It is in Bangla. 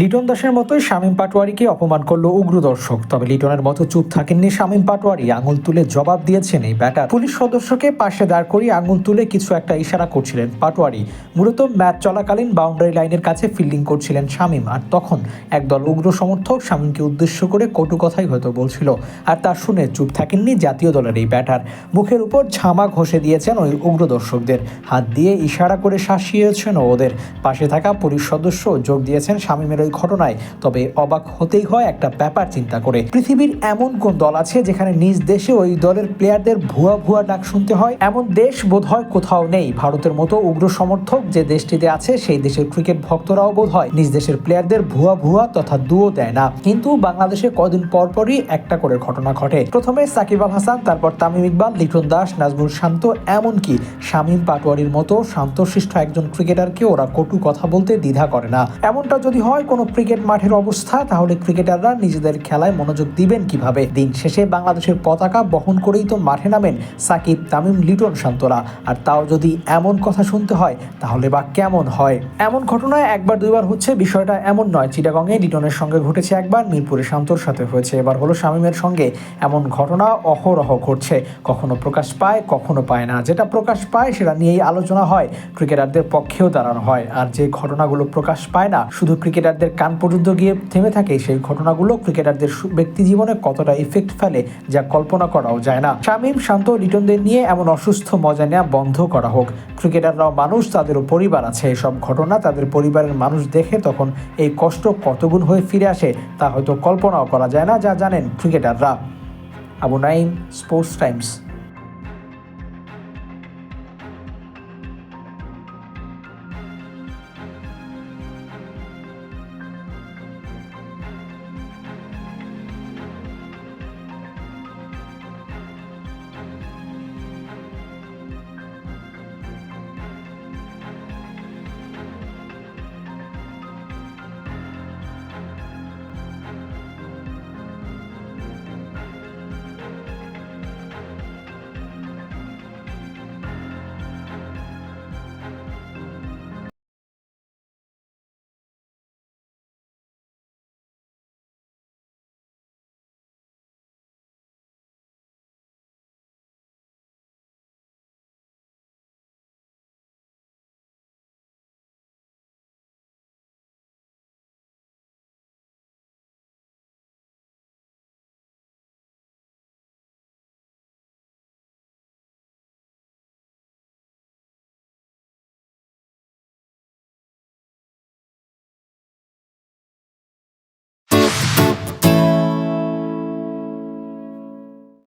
লিটন দাসের মতোই শামীম পাটোয়ারিকে অপমান করল উগ্র দর্শক। তবে লিটনের মতো চুপ থাকেননি শামীম পাটোয়ারি। আঙুল তুলে জবাব দিয়েছেন এই ব্যাটার। পুলিশ সদস্যকে পাশে দাঁড় করিয়ে আঙুল তুলে কিছু একটা ইশারা করছিলেন পাটোয়ারি। মূলত ম্যাচ চলাকালীন বাউন্ডারি লাইনের কাছে ফিল্ডিং করছিলেন শামীম। আর তখন একদল উগ্র সমর্থক শামীমকে উদ্দেশ্য করে কটু কথাই হয়তো বলছিল। আর তা শুনে চুপ থাকেননি জাতীয় দলের এই ব্যাটার। মুখের উপর ঝামা ঘষে দিয়েছেন ওই উগ্র দর্শকদের। হাত দিয়ে ইশারা করে শাসিয়েছেন ওদের। পাশে থাকা পুলিশ সদস্য যোগ দিয়েছেন শামীমের ওই ঘটনায়। তবে অবাক হতেই হয় একটা ব্যাপার চিন্তা করে। পৃথিবীর এমন কোন দল আছে যেখানে নিজ দেশে ওই দলের প্লেয়ারদের ভুয়া ভুয়া ডাক শুনতে হয়? এমন দেশ বোধহয় কোথাও নেই। ভারতের মতো উগ্র সমর্থক যে দেশটিতে আছে, সেই দেশের ক্রিকেট ভক্তরাও বোধ হয় নিজ দেশের প্লেয়ারদের ভুয়া ভুয়া তথা দুও দেয় না। কিন্তু বাংলাদেশে কদিন পর পরই একটা করে ঘটনা ঘটে। প্রথমে সাকিব আল হাসান, তারপর তামিম ইকবাল, লিটন দাস, নাজমুল শান্ত, এমনকি শামীম পাটোয়ারির মতো শান্তশিষ্ট একজন ক্রিকেটারকে ওরা কটু কথা বলতে দ্বিধা করে না। এমনটা যদি হয় কোনো ক্রিকেট মাঠের অবস্থা, তাহলে ক্রিকেটাররা নিজেদের খেলায় মনোযোগ দিবেন কীভাবে? দিন শেষে বাংলাদেশের পতাকা বহন করেই তো মাঠে নামেন সাকিব, তামিম, লিটন শান্তরা। আর তাও যদি এমন কথা শুনতে হয়, তাহলে বা কেমন হয়? এমন ঘটনায় একবার দুইবার হচ্ছে, বিষয়টা এমন নয়। চিটাগংয়ে লিটনের সঙ্গে ঘটেছে একবার, মিরপুরে শান্তর সাথে হয়েছে। এবার হলো শামীমের সঙ্গে এমন ঘটনা অহরহ ঘটছে। কখনো প্রকাশ পায়, কখনো পায় না। যেটা প্রকাশ পায়, সেটা নিয়েই আলোচনা হয়। ক্রিকেটারদের পক্ষেও দাঁড়ানো হয়। আর যে ঘটনাগুলো প্রকাশ পায় না, শুধু ক্রিকেটারদের কান পর্যন্ত গিয়ে থেমে থাকে, সেই ঘটনাগুলো ক্রিকেটারদের ব্যক্তি জীবনে কতটা ইফেক্ট ফেলে যা কল্পনা করাও যায় না। শামীম, শান্ত, লিটনদের নিয়ে এমন অসুস্থ মজা নেওয়া বন্ধ করা হোক। ক্রিকেটাররাও মানুষ তাদেরও পরিবার আছে। এসব ঘটনা তাদের পরিবারের মানুষ দেখে তখন এই কষ্ট কতগুণ হয়ে ফিরে আসে তা হয়তো কল্পনাও করা যায় না, যা জানেন ক্রিকেটাররা। Abu Naim Sports Times.